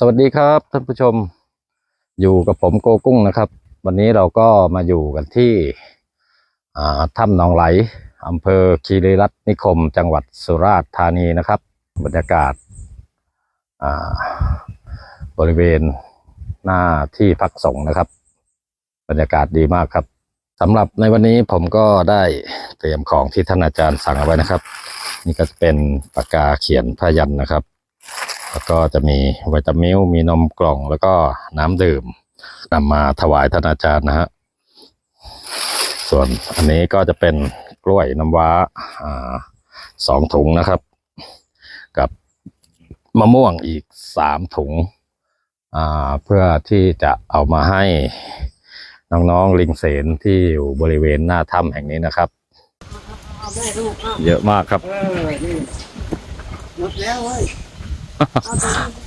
สวัสดีครับท่านผู้ชมอยู่กับผมโกกุ้งนะครับ วันนี้เราก็มาอยู่กันที่ถ้ำหนองไหลอำเภอคีรีรัตนนิคม จังหวัดสุราษฎร์ธานีนะครับ บรรยากาศาบริเวณหน้าที่พักสงฆ์นะครับ บรรยากาศดีมากครับสำหรับในวันนี้ผมก็ได้เตรียมของที่ท่านอาจารย์สั่งเอาไว้นะครับ นี่ก็จะเป็นปากกาเขียนพยัญชนะครับ แล้วก็จะมีวิตามิลมีนมกล่องแล้วก็น้ำดื่มนำมาถวายท่านอาจารย์นะฮะส่วนอันนี้ก็จะเป็นกล้วยน้ำว้าอ่าสองถุงนะครับ กับมะม่วงอีกสามถุงอ่าเพื่อที่จะเอามาให้น้องๆลิงเสนที่อยู่บริเวณหน้าถ้ำแห่งนี้นะครับเอาแม่ลูกเอาเยอะมากครับ 哈哈。